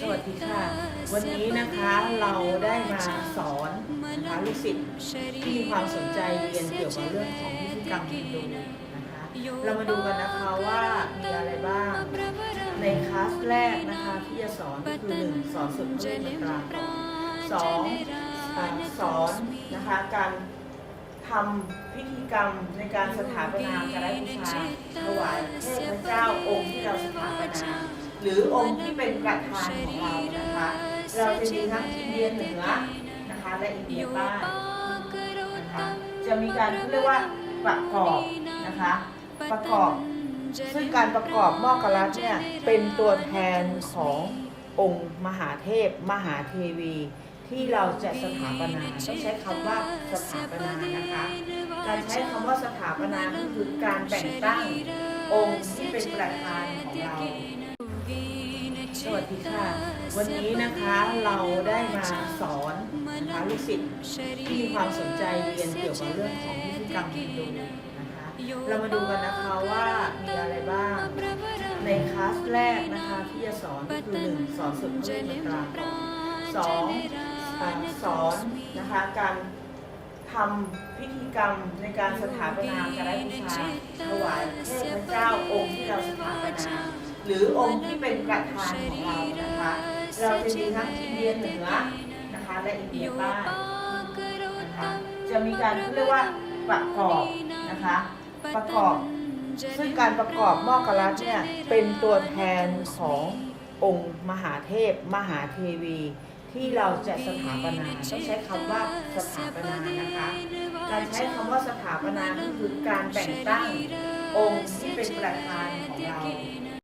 สวัสดีค่ะ วันนี้นะคะเราได้มาสอนนะคะลูกศิษย์ที่มีความสนใจเรียนเกี่ยวกับเรื่องของพิธีกรรมฮินดูนะคะ เรามาดูกันนะคะว่ามีอะไรบ้าง ในคลาสแรกนะคะที่จะสอนก็คือหนึ่งสอนสุดพระเวทมนตราก่อนสองอ่าสอนนะคะการทำพิธีกรรมในการสถาปนาการบูชาถวายเทพเจ้าองค์ที่เราสถาปนา หรือองค์ที่เป็นประธานของเรานะคะ เราจะมีทั้งอินเดียเหนือนะคะและอินเดียใต้นะคะจะมีการเรียกว่าประกอบนะคะ ประกอบซึ่งการประกอบมอกรัฐเนี่ยเป็นตัวแทนขององค์มหาเทพ มหาเทวี ที่เราจะสถาปนาต้องใช้คำว่าสถาปนานะคะ การใช้คำว่าสถาปนาก็คือการแต่งตั้งองค์ที่เป็นประธานของเรา สวัสดีค่ะ วันนี้นะคะเราได้มาสอนนะคะลูกศิษย์ที่มีความสนใจเรียนเกี่ยวกับเรื่องของพิธีกรรมฮินดูนะคะ เรามาดูกันนะคะว่ามีอะไรบ้าง ในคลาสแรกนะคะที่จะสอนก็คือหนึ่งสอนสุดพระเวทมนตราก่อนสองอ่าสอนนะคะการทำพิธีกรรมในการสถาปนาการบูชาถวายเทพเจ้าองค์ที่เราสถาปนา หรือองค์ที่เป็นประธานของเรานะคะ เราจะมีทั้งอินเดียเหนือนะคะและอินเดียใต้นะคะจะมีการเรียกว่าประกอบนะคะประกอบ ซึ่งการประกอบมอกรัฐเนี่ยเป็นตัวแทนขององค์มหาเทพ มหาเทวี ที่เราจะสถาปนาต้องใช้คำว่าสถาปนานะคะการใช้คำว่าสถาปนาก็คือการแต่งตั้งองค์ที่เป็นประธานของเรา